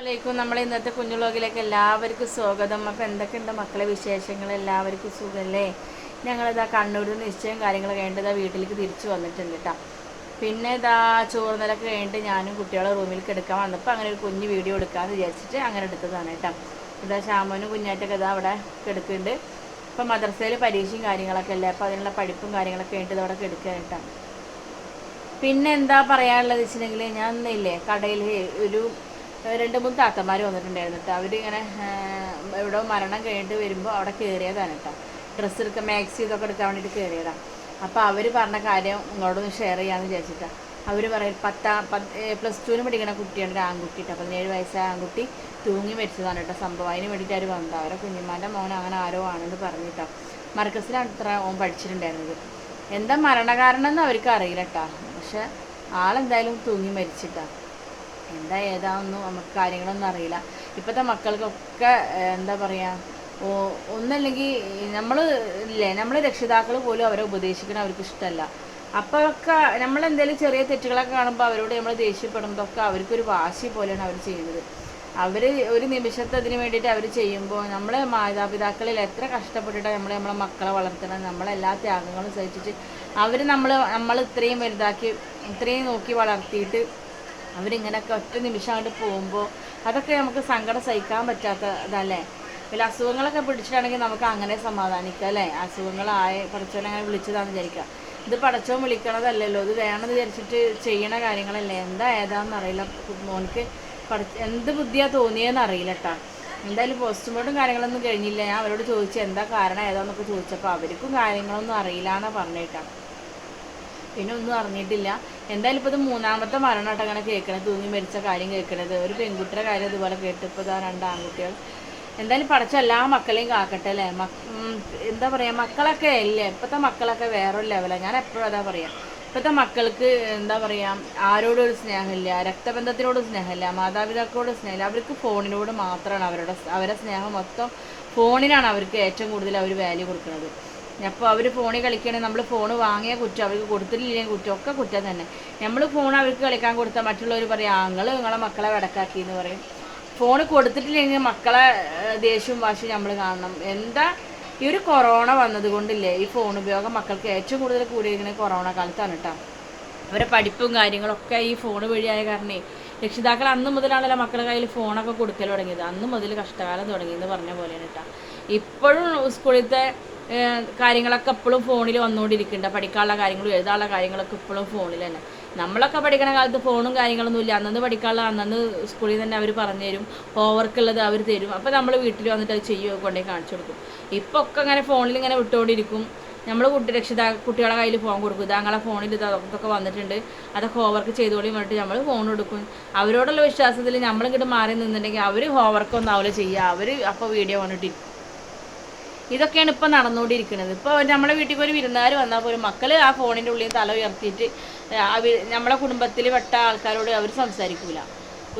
അലൈക്കും. നമ്മളെ ഇന്നത്തെ കുഞ്ഞു കുഞ്ഞുലോകിലേക്ക് എല്ലാവർക്കും സ്വാഗതം. അപ്പോൾ എന്തൊക്കെയുണ്ട് മക്കളെ വിശേഷങ്ങൾ? എല്ലാവർക്കും സുഖമല്ലേ ഞങ്ങളിതാ കണ്ണൂരിൽ നിശ്ചയം കാര്യങ്ങൾ കഴിഞ്ഞിട്ട് വീട്ടിലേക്ക് തിരിച്ചു വന്നിട്ടുണ്ട് കേട്ടോ പിന്നെ ഇതാ ചോറുനിലൊക്കെ കഴിഞ്ഞിട്ട് ഞാനും കുട്ടികളെ റൂമിൽ എടുക്കാൻ വന്നപ്പോൾ അങ്ങനെ ഒരു കുഞ്ഞ് വീഡിയോ എടുക്കാമെന്ന് വിചാരിച്ചിട്ട് അങ്ങനെ എടുത്തതാണ് കേട്ടോ ഇതാ ശ്യാമനും കുഞ്ഞാറ്റൊക്കെ ഇതാ അവിടെ കിടക്കുന്നുണ്ട്. ഇപ്പം മദ്രസയിൽ പരീക്ഷയും കാര്യങ്ങളൊക്കെ അല്ലേ? അപ്പോൾ അതിനുള്ള പഠിപ്പും കാര്യങ്ങളൊക്കെ കഴിഞ്ഞിട്ട് ഇതവിടെ എടുക്കുക കേട്ടോ പിന്നെ എന്താ പറയാനുള്ളത് വെച്ചിട്ടുണ്ടെങ്കിൽ ഞാൻ ഇന്നില്ലേ കടയിൽ ഒരു രണ്ട് മൂന്ന് താത്തമാർ വന്നിട്ടുണ്ടായിരുന്നു കേട്ടോ അവരിങ്ങനെ എവിടെ മരണം കഴിഞ്ഞിട്ട് വരുമ്പോൾ അവിടെ കയറിയതാണ് കേട്ടോ ഡ്രസ്സ് എടുക്കാൻ മാക്സി ഇതൊക്കെ എടുക്കാൻ വേണ്ടിയിട്ട് കയറിയതാണ് അപ്പോൾ അവർ പറഞ്ഞ കാര്യം ഇങ്ങോട്ടൊന്ന് ഷെയർ ചെയ്യാമെന്ന് വിചാരിച്ചിട്ടാണ് അവർ പറയും പത്താം പത്ത് പ്ലസ് ടുവിന് പഠിക്കുന്ന കുട്ടിയാണ് ഒരു ആൺകുട്ടി കേട്ടോ പതിനേഴ് വയസ്സായ ആൺകുട്ടി തൂങ്ങി മരിച്ചതാണ് കേട്ടോ സംഭവം. അതിന് വേണ്ടിയിട്ട് അവർ വന്നത് അവരെ കുഞ്ഞുമാന്റെ മോൻ അങ്ങനെ ആരോ ആണെന്ന് പറഞ്ഞിട്ടോ മർക്കസിലാണ് ഇത്ര ഓൻ പഠിച്ചിട്ടുണ്ടായിരുന്നത്. എന്താ മരണകാരണം എന്ന് അവർക്ക് അറിയില്ല കേട്ടോ പക്ഷെ ആളെന്തായാലും തൂങ്ങി മരിച്ചിട്ടാ. എന്താ ഏതാണെന്നും നമുക്ക് കാര്യങ്ങളൊന്നും അറിയില്ല. ഇപ്പോഴത്തെ മക്കൾക്കൊക്കെ എന്താ പറയുക ഓ ഒന്നല്ലെങ്കിൽ നമ്മൾ ഇല്ലേ നമ്മളെ രക്ഷിതാക്കൾ പോലും അവരെ ഉപദേശിക്കണം അവർക്ക് ഇഷ്ടമല്ല അപ്പോഴൊക്കെ നമ്മളെന്തെങ്കിലും ചെറിയ തെറ്റുകളൊക്കെ കാണുമ്പോൾ അവരോട് നമ്മൾ ദേഷ്യപ്പെടുന്നതൊക്കെ അവർക്കൊരു വാശി പോലെയാണ് അവർ ചെയ്യുന്നത് അവർ ഒരു നിമിഷത്തെ അതിന് വേണ്ടിയിട്ട് അവർ ചെയ്യുമ്പോൾ നമ്മളെ മാതാപിതാക്കളിൽ എത്ര കഷ്ടപ്പെട്ടിട്ടാണ് നമ്മൾ നമ്മളെ മക്കളെ വളർത്തണം നമ്മളെല്ലാ ത്യാഗങ്ങളും സഹിച്ചിട്ട് അവർ നമ്മൾ നമ്മൾ ഇത്രയും വലുതാക്കി ഇത്രയും നോക്കി വളർത്തിയിട്ട് അവരിങ്ങനെയൊക്കെ ഒറ്റ നിമിഷം അങ്ങോട്ട് പോകുമ്പോൾ അതൊക്കെ നമുക്ക് സങ്കടം സഹിക്കാൻ പറ്റാത്ത ഇതല്ലേ? വല്ല അസുഖങ്ങളൊക്കെ പിടിച്ചിട്ടാണെങ്കിൽ നമുക്ക് അങ്ങനെ സമാധാനിക്കാം അല്ലേ? അസുഖങ്ങളായ പഠിച്ചവനെ അങ്ങനെ വിളിച്ചതാണെന്ന് വിചാരിക്കുക. ഇത് പടച്ചവൻ വിളിക്കണതല്ലല്ലോ. ഇത് വേണമെന്ന് വിചാരിച്ചിട്ട് ചെയ്യണ കാര്യങ്ങളല്ലേ? എന്താ ഏതാണെന്ന് അറിയില്ല. മോനിക്ക് പട എന്ത് ബുദ്ധിയാണ് തോന്നിയെന്ന് അറിയില്ല കേട്ടോ എന്തായാലും പോസ്റ്റ്മോർട്ടം കാര്യങ്ങളൊന്നും കഴിഞ്ഞില്ല. ഞാൻ അവരോട് ചോദിച്ചു എന്താ കാരണം ഏതാന്നൊക്കെ ചോദിച്ചപ്പോൾ അവർക്കും കാര്യങ്ങളൊന്നും അറിയില്ല എന്നാണ് പറഞ്ഞേട്ടാ പിന്നെ ഒന്നും അറിഞ്ഞിട്ടില്ല. എന്തായാലും ഇപ്പോൾ ഇത് മൂന്നാമത്തെ മരണമായിട്ട് അങ്ങനെ കേൾക്കണത്. തൂങ്ങി മരിച്ച കാര്യം കേൾക്കണത്. ഒരു പെൺകുട്ടിയുടെ കാര്യം ഇതുപോലെ കേട്ട് ഇതാ രണ്ട് ആൺകുട്ടികൾ. എന്തായാലും പഠിച്ച എല്ലാ മക്കളെയും കാക്കട്ടെ അല്ലേ? എന്താ പറയുക മക്കളൊക്കെ അല്ലേ? ഇപ്പോഴത്തെ മക്കളൊക്കെ വേറൊരു ലെവലാണ് ഞാൻ എപ്പോഴും അതാ പറയുക ഇപ്പോഴത്തെ മക്കൾക്ക് എന്താ പറയുക ആരോടും ഒരു സ്നേഹമില്ല രക്തബന്ധത്തിനോട് സ്നേഹമില്ല മാതാപിതാക്കളോട് സ്നേഹമില്ല. അവർക്ക് ഫോണിനോട് മാത്രമാണ് അവരുടെ അവരുടെ സ്നേഹം മൊത്തം ഫോണിനാണ് അവർക്ക് ഏറ്റവും കൂടുതൽ അവർ വാല്യൂ കൊടുക്കുന്നത്. അപ്പോൾ അവർ ഫോണിൽ കളിക്കണേ നമ്മൾ ഫോൺ വാങ്ങിയ കുറ്റം അവർക്ക് കൊടുത്തിട്ടില്ലെങ്കിൽ കുറ്റം ഒക്കെ കുറ്റം തന്നെ. നമ്മൾ ഫോൺ അവർക്ക് കളിക്കാൻ കൊടുത്താൽ മറ്റുള്ളവർ പറയും ആങ്ങൾ നിങ്ങളെ മക്കളെ വടക്കാക്കി എന്ന് പറയും. ഫോൺ കൊടുത്തിട്ടില്ലെങ്കിൽ മക്കളെ ദേഷ്യവും വാശിയും നമ്മൾ കാണണം. എന്താ? ഈ ഒരു കൊറോണ വന്നത് കൊണ്ടില്ലേ ഈ ഫോൺ ഉപയോഗം മക്കൾക്ക് ഏറ്റവും കൂടുതൽ കൂടിയിരിക്കുന്നത് കൊറോണ കാലത്താണ് കേട്ടോ അവരെ പഠിപ്പും കാര്യങ്ങളൊക്കെ ഈ ഫോൺ വഴിയായ കാരണേ രക്ഷിതാക്കൾ അന്ന് മുതലാണല്ലോ മക്കളുടെ കയ്യിൽ ഫോണൊക്കെ കൊടുക്കൽ തുടങ്ങിയത്. അന്ന് മുതൽ കഷ്ടകാലം തുടങ്ങി എന്ന് പറഞ്ഞ പോലെയാണ് കേട്ടോ. ഇപ്പോഴും സ്കൂളിലത്തെ കാര്യങ്ങളൊക്കെ എപ്പോഴും ഫോണിൽ വന്നുകൊണ്ടിരിക്കുന്നുണ്ട്. പഠിക്കാനുള്ള കാര്യങ്ങളും എഴുതാനുള്ള കാര്യങ്ങളൊക്കെ ഇപ്പോഴും ഫോണിൽ തന്നെ. നമ്മളൊക്കെ പഠിക്കണ കാലത്ത് ഫോണും കാര്യങ്ങളൊന്നും ഇല്ല. അന്നന്ന് പഠിക്കാനുള്ള അന്നന്ന് സ്കൂളിൽ തന്നെ അവർ പറഞ്ഞു തരും. ഹോംവർക്ക് ഉള്ളത് അവർ തരും. അപ്പോൾ നമ്മൾ വീട്ടിൽ വന്നിട്ട് അത് ചെയ്യുക കൊണ്ടുപോയി കാണിച്ചു കൊടുക്കും. ഇപ്പോൾ ഒക്കെ അങ്ങനെ ഫോണിൽ ഇങ്ങനെ വിട്ടുകൊണ്ടിരിക്കും. നമ്മൾ കുട്ടി രക്ഷിതാ കുട്ടികളെ കയ്യിൽ ഫോൺ കൊടുക്കും. താങ്കളെ ഫോണിൽ ഇത് അതൊക്കെ വന്നിട്ടുണ്ട്. അതൊക്കെ ഹോംവർക്ക് ചെയ്തോളി പറഞ്ഞിട്ട് നമ്മൾ ഫോൺ കൊടുക്കും അവരോടുള്ള വിശ്വാസത്തിൽ നമ്മളിങ്ങോട്ട് മാറി നിന്നിട്ടുണ്ടെങ്കിൽ അവർ ഹോംവർക്ക് ഒന്നും ആവില്ല ചെയ്യുക അവർ അപ്പോൾ വീഡിയോ വന്നിട്ടിരിക്കും ഇതൊക്കെയാണ് ഇപ്പം നടന്നുകൊണ്ടിരിക്കുന്നത്. ഇപ്പോൾ നമ്മുടെ വീട്ടിൽ ഒരു വിരുന്നുകാർ വന്നാൽ പോലും മക്കൾ ആ ഫോണിന്റെ ഉള്ളിൽ തല ഉയർത്തിയിട്ട് നമ്മളെ കുടുംബത്തിൽ പെട്ട ആൾക്കാരോട് അവർ സംസാരിക്കില്ല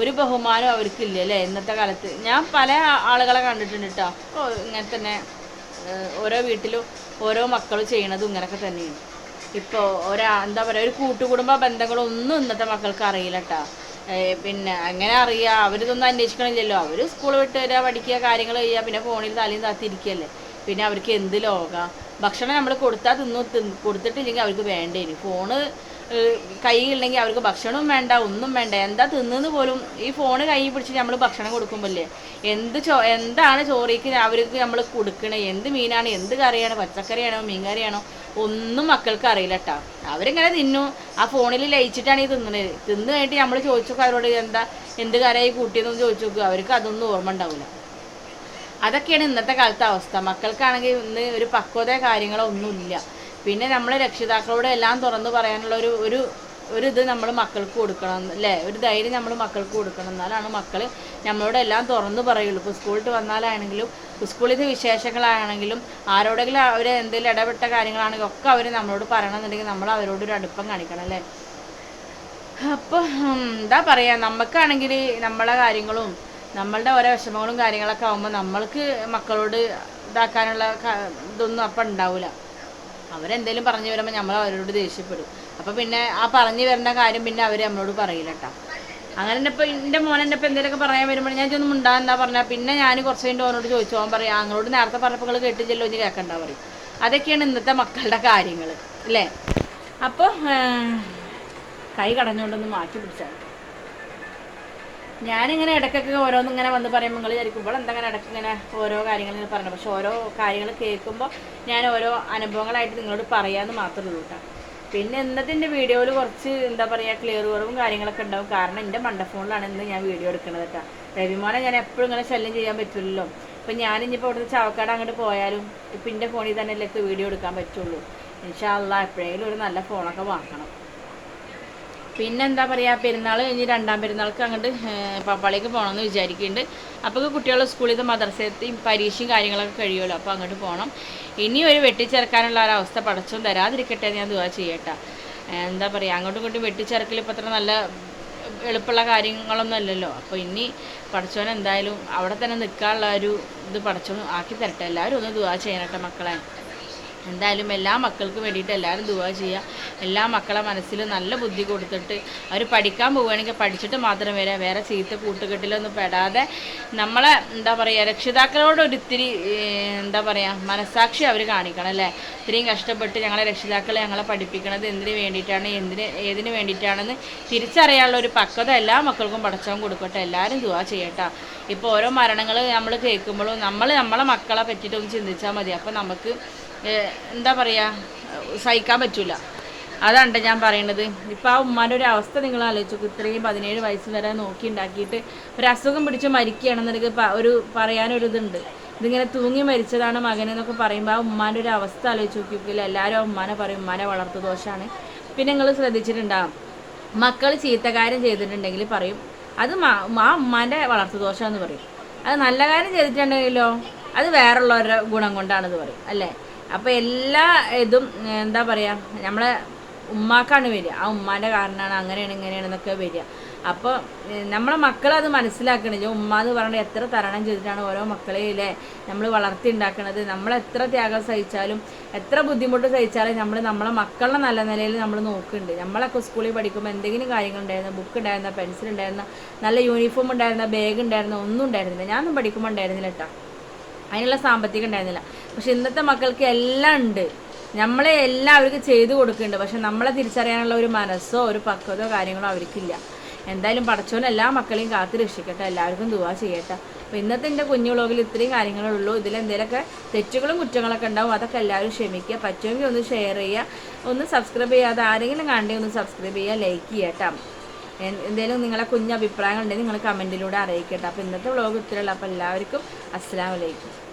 ഒരു ബഹുമാനം അവർക്കില്ല അല്ലേ ഇന്നത്തെ കാലത്ത്? ഞാൻ പല ആളുകളെ കണ്ടിട്ടുണ്ട് കേട്ടോ ഇങ്ങനെ തന്നെ ഓരോ വീട്ടിലും ഓരോ മക്കളും ചെയ്യണതും ഇങ്ങനെയൊക്കെ തന്നെയാണ്. ഇപ്പോൾ ഒരാ എന്താ പറയുക ഒരു കൂട്ടുകുടുംബ ബന്ധങ്ങളൊന്നും ഇന്നത്തെ മക്കൾക്ക് അറിയില്ല കേട്ടോ പിന്നെ അങ്ങനെ അറിയുക അവരിതൊന്നും അന്വേഷിക്കണില്ലല്ലോ. അവർ സ്കൂൾ വിട്ട് വരിക പഠിക്കുക കാര്യങ്ങൾ ചെയ്യുക പിന്നെ ഫോണിൽ തലയും താത്തിരിക്കുകയല്ലേ പിന്നെ അവർക്ക് എന്ത് ലോക? ഭക്ഷണം നമ്മൾ കൊടുത്താൽ തിന്നു തിന്ന് കൊടുത്തിട്ടില്ലെങ്കിൽ അവർക്ക് വേണ്ടേനി. ഫോണ് കയ്യിലുണ്ടെങ്കിൽ അവർക്ക് ഭക്ഷണവും വേണ്ട ഒന്നും വേണ്ട. എന്താ തിന്നെന്ന് പോലും? ഈ ഫോണ് കൈ പിടിച്ച് നമ്മൾ ഭക്ഷണം കൊടുക്കുമ്പോഴല്ലേ എന്ത് ചോ എന്താണ് ചോറിക്ക് അവർക്ക് നമ്മൾ കൊടുക്കണേ? എന്ത് മീനാണ്? എന്ത് കറിയാണ്? പച്ചക്കറിയാണോ? മീൻകറിയാണോ? ഒന്നും മക്കൾക്ക് അറിയില്ല കേട്ടോ അവരിങ്ങനെ തിന്നു. ആ ഫോണിൽ ലയിച്ചിട്ടാണ് ഈ തിന്നണത് തിന്ന് കഴിഞ്ഞിട്ട് നമ്മൾ ചോദിച്ചു അവരോട് എന്താ എന്ത് കറിയായി കൂട്ടിയതെന്ന് ചോദിച്ചു നോക്കുക അവർക്ക് അതൊന്നും ഓർമ്മ ഉണ്ടാവില്ല അതൊക്കെയാണ് ഇന്നത്തെ കാലത്തെ അവസ്ഥ. മക്കൾക്കാണെങ്കിൽ ഇന്ന് ഒരു പക്വത കാര്യങ്ങളോ ഒന്നുമില്ല. പിന്നെ നമ്മൾ രക്ഷിതാക്കളോട് എല്ലാം തുറന്നു പറയാനുള്ള ഒരു ഒരു ഒരു ഇത് നമ്മൾ മക്കൾക്ക് കൊടുക്കണം അല്ലേ? ഒരു ധൈര്യം നമ്മൾ മക്കൾക്ക് കൊടുക്കണം. എന്നാലാണ് മക്കൾ നമ്മളോട് എല്ലാം തുറന്നു പറയുള്ളൂ. ഇപ്പോൾ സ്കൂളിൽ വന്നാലാണെങ്കിലും സ്കൂളിലെ വിശേഷങ്ങളാണെങ്കിലും ആരോടെങ്കിലും അവർ എന്തെങ്കിലും ഇടപെട്ട കാര്യങ്ങളാണെങ്കിലും ഒക്കെ അവർ നമ്മളോട് പറയണമെന്നുണ്ടെങ്കിൽ നമ്മൾ അവരോട് ഒരു അടുപ്പം കാണിക്കണം അല്ലേ? അപ്പോൾ എന്താ പറയുക നമുക്കാണെങ്കിൽ നമ്മളെ കാര്യങ്ങളും നമ്മളുടെ ഓരോ വിഷമങ്ങളും കാര്യങ്ങളൊക്കെ ആകുമ്പോൾ നമ്മൾക്ക് മക്കളോട് ഇതാക്കാനുള്ള ഇതൊന്നും അപ്പം ഉണ്ടാവില്ല അവരെന്തെങ്കിലും പറഞ്ഞു വരുമ്പോൾ നമ്മൾ അവരോട് ദേഷ്യപ്പെടും. അപ്പോൾ പിന്നെ ആ പറഞ്ഞു വരുന്ന കാര്യം പിന്നെ അവർ നമ്മളോട് പറയില്ല കേട്ടോ അങ്ങനെ തന്നെ ഇപ്പം എന്റെ മോൻ എന്റെ ഇപ്പം എന്തെങ്കിലുമൊക്കെ പറയാൻ വരുമ്പോൾ ഞാൻ ചെന്ന് മുണ്ടാ എന്താ പറഞ്ഞാൽ പിന്നെ ഞാൻ കുറച്ച് കഴിഞ്ഞ് ഓനോട് ചോദിച്ചു. ഓൻ പറയാം അങ്ങോട്ട് നേരത്തെ പറഞ്ഞപ്പോൾ കേട്ടില്ലല്ലോ ഇനി കേൾക്കണ്ട പറയും. അതൊക്കെയാണ് ഇന്നത്തെ മക്കളുടെ കാര്യങ്ങൾ അല്ലേ അപ്പോൾ കൈ കടഞ്ഞുകൊണ്ടൊന്ന് മാറ്റി പിടിച്ചാൽ ഞാനിങ്ങനെ ഇടയ്ക്കൊക്കെ ഓരോന്നും ഇങ്ങനെ വന്ന് പറയുമ്പോൾ നിങ്ങൾ വിചാരിക്കുമ്പോൾ എന്തെങ്ങനെ ഇടയ്ക്ക് ഇങ്ങനെ ഓരോ കാര്യങ്ങൾ ഇങ്ങനെ പറഞ്ഞു പക്ഷെ ഓരോ കാര്യങ്ങൾ കേൾക്കുമ്പോൾ ഞാൻ ഓരോ അനുഭവങ്ങളായിട്ട് നിങ്ങളോട് പറയാമെന്ന് മാത്രമേ ഉള്ളൂ കേട്ടോ. പിന്നെ ഇന്നത്തെ എന്റെ വീഡിയോയിൽ കുറച്ച് എന്താ പറയുക ക്ലിയർ കുറവും കാര്യങ്ങളൊക്കെ ഉണ്ടാവും. കാരണം എന്റെ മണ്ടഫോണിലാണ് ഇന്ന് ഞാൻ വീഡിയോ എടുക്കുന്നത് കേട്ടോ. രവിമോനെ ഞാൻ എപ്പോഴും ഇങ്ങനെ ശല്യം ചെയ്യാൻ പറ്റില്ലല്ലോ. ഇപ്പം ഞാനിപ്പോൾ ഇവിടുത്തെ ചാവക്കാട് അങ്ങോട്ട് പോയാലും ഇപ്പം എന്റെ ഫോണിൽ തന്നെ അല്ലേ വീഡിയോ എടുക്കാൻ പറ്റുള്ളൂ. ഇൻഷാല്ല എപ്പോഴെങ്കിലും ഒരു നല്ല ഫോണൊക്കെ വാങ്ങണം. പിന്നെ എന്താ പറയുക പെരുന്നാൾ കഴിഞ്ഞ് രണ്ടാം പെരുന്നാൾക്ക് അങ്ങോട്ട് പപ്പാളിക്ക് പോകണമെന്ന് വിചാരിക്കുന്നുണ്ട് അപ്പോൾ കുട്ടികളുടെ സ്കൂളിൽ നിന്ന് മദ്രസത്തെയും പരീക്ഷയും കാര്യങ്ങളൊക്കെ കഴിയുമല്ലോ അപ്പോൾ അങ്ങോട്ട് പോകണം ഇനി ഒരു വെട്ടിച്ചേർക്കാനുള്ള ഒരവസ്ഥ പടച്ചും തരാതിരിക്കട്ടെ ഞാൻ ദുവാ ചെയ്യട്ടെ. എന്താ പറയുക അങ്ങോട്ടും ഇങ്ങോട്ടും വെട്ടിച്ചേർക്കൽ ഇപ്പോൾ അത്ര നല്ല എളുപ്പമുള്ള കാര്യങ്ങളൊന്നും അല്ലല്ലോ. അപ്പോൾ ഇനി പടച്ചോൻ എന്തായാലും അവിടെ തന്നെ നിൽക്കാനുള്ള ഒരു ഇത് പടച്ചോൻ ആക്കി തരട്ടെ. എല്ലാവരും ഒന്ന് ദുവാ ചെയ്യണട്ടെ മക്കളെ. എന്തായാലും എല്ലാ മക്കൾക്കും വേണ്ടിയിട്ട് എല്ലാവരും ദുവാ ചെയ്യുക എല്ലാ മക്കളെ മനസ്സിൽ നല്ല ബുദ്ധി കൊടുത്തിട്ട് അവർ പഠിക്കാൻ പോവുകയാണെങ്കിൽ പഠിച്ചിട്ട് മാത്രം വരിക വേറെ ചീത്ത കൂട്ടുകെട്ടിലൊന്നും പെടാതെ നമ്മളെ എന്താ പറയുക രക്ഷിതാക്കളോട് ഒരിത്തിരി എന്താ പറയുക മനസാക്ഷി അവർ കാണിക്കണം അല്ലേ? ഇത്രയും കഷ്ടപ്പെട്ട് ഞങ്ങളെ രക്ഷിതാക്കളെ ഞങ്ങളെ പഠിപ്പിക്കണത് എന്തിനു വേണ്ടിയിട്ടാണ് എന്തിന് ഏതിനു വേണ്ടിയിട്ടാണെന്ന് തിരിച്ചറിയാനുള്ള ഒരു പക്വത എല്ലാ മക്കൾക്കും പഠിച്ചവൻ കൊടുക്കട്ടെ. എല്ലാവരും ദുവാ ചെയ്യട്ടോ. ഇപ്പോൾ ഓരോ മരണങ്ങൾ നമ്മൾ കേൾക്കുമ്പോഴും നമ്മൾ നമ്മളെ മക്കളെ പറ്റിയിട്ടൊന്ന് ചിന്തിച്ചാൽ മതി. അപ്പോൾ നമുക്ക് എന്താ പറയുക സഹിക്കാൻ പറ്റൂല. അതാണ് ഞാൻ പറയണത്. ഇപ്പോൾ ആ ഉമ്മാന്റെ ഒരു അവസ്ഥ നിങ്ങൾ ആലോചിച്ചു. ഇത്രയും പതിനേഴ് വയസ്സ് വരെ നോക്കി ഉണ്ടാക്കിയിട്ട് ഒരു അസുഖം പിടിച്ച് മരിക്കുകയാണെന്നൊക്കെ ഒരു പറയാനൊരു ഇതുണ്ട് ഇതിങ്ങനെ തൂങ്ങി മരിച്ചതാണ് മകനെന്നൊക്കെ പറയുമ്പോൾ ആ ഉമ്മാന്റെ ഒരു അവസ്ഥ ആലോചിച്ച് നോക്കിയില്ല എല്ലാവരും ആ ഉമ്മാനെ പറയും ഉമ്മാനെ വളർത്തു ദോഷമാണ് പിന്നെ നിങ്ങൾ ശ്രദ്ധിച്ചിട്ടുണ്ടാകും മക്കൾ ചീത്തകാര്യം ചെയ്തിട്ടുണ്ടെങ്കിൽ പറയും അത് ആ ഉമ്മാന്റെ വളർത്തു ദോഷമെന്ന് പറയും. അത് നല്ല കാര്യം ചെയ്തിട്ടുണ്ടെങ്കിലോ അത് വേറുള്ളവരുടെ ഗുണം കൊണ്ടാണെന്ന് പറയും. അല്ലേ? അപ്പോൾ എല്ലാ ഇതും എന്താ പറയുക നമ്മളെ ഉമ്മാക്കാണ് വരിക. ആ ഉമ്മാന്റെ കാരണമാണ് അങ്ങനെയാണ് ഇങ്ങനെയാണെന്നൊക്കെ വരിക. അപ്പോൾ നമ്മളെ മക്കളത് മനസ്സിലാക്കണില്ല ഉമ്മ എന്ന് പറയുന്നത് എത്ര തരണം ചെയ്തിട്ടാണ് ഓരോ മക്കളെയും അല്ലേ നമ്മൾ വളർത്തി ഉണ്ടാക്കുന്നത് നമ്മൾ എത്ര ത്യാഗം സഹിച്ചാലും എത്ര ബുദ്ധിമുട്ട് സഹിച്ചാലും നമ്മൾ നമ്മളെ മക്കളുടെ നല്ല നിലയിൽ നമ്മൾ നോക്കുന്നുണ്ട്. നമ്മളൊക്കെ സ്കൂളിൽ പഠിക്കുമ്പോൾ എന്തെങ്കിലും കാര്യങ്ങൾ ഉണ്ടായിരുന്ന ബുക്ക് ഉണ്ടായിരുന്ന പെൻസിൽ ഉണ്ടായിരുന്ന നല്ല യൂണിഫോം ഉണ്ടായിരുന്ന ബാഗ് ഉണ്ടായിരുന്ന ഒന്നും ഉണ്ടായിരുന്നില്ല. ഞാനൊന്നും പഠിക്കുമ്പോൾ ഉണ്ടായിരുന്നില്ല കേട്ടോ അതിനുള്ള സാമ്പത്തികം ഉണ്ടായിരുന്നില്ല. പക്ഷെ ഇന്നത്തെ മക്കൾക്ക് എല്ലാം ഉണ്ട്. നമ്മളെ എല്ലാം അവർക്ക് ചെയ്തു കൊടുക്കുന്നുണ്ട്. പക്ഷെ നമ്മളെ തിരിച്ചറിയാനുള്ള ഒരു മനസ്സോ ഒരു പക്വതോ കാര്യങ്ങളോ അവർക്കില്ല. എന്തായാലും പടച്ചോൻ എല്ലാ മക്കളെയും കാത്തു രക്ഷിക്കട്ടെ. എല്ലാവർക്കും ദുവാ ചെയ്യട്ടെ. അപ്പോൾ ഇന്നത്തെ എന്റെ കുഞ്ഞു വ്ളോഗിൽ ഇത്രയും കാര്യങ്ങളേ ഉള്ളൂ ഇതിൽ എന്തെങ്കിലുമൊക്കെ തെറ്റുകളും കുറ്റങ്ങളൊക്കെ ഉണ്ടാവും അതൊക്കെ എല്ലാവരും ക്ഷമിക്കുക. പറ്റുമെങ്കിൽ ഒന്ന് ഷെയർ ചെയ്യുക. ഒന്ന് സബ്സ്ക്രൈബ് ചെയ്യാതെ ആരെങ്കിലും കണ്ടെങ്കിൽ ഒന്ന് സബ്സ്ക്രൈബ് ചെയ്യുക ലൈക്ക് ചെയ്യട്ടോ. എന്തെങ്കിലും നിങ്ങളെ കുഞ്ഞ് അഭിപ്രായങ്ങളുണ്ടെങ്കിൽ നിങ്ങൾ കമന്റിലൂടെ അറിയിക്കട്ടെ. അപ്പോൾ ഇന്നത്തെ വ്ളോഗ് ഇത്രയുള്ളൂ അപ്പോൾ എല്ലാവർക്കും അസ്സാം വലൈക്കും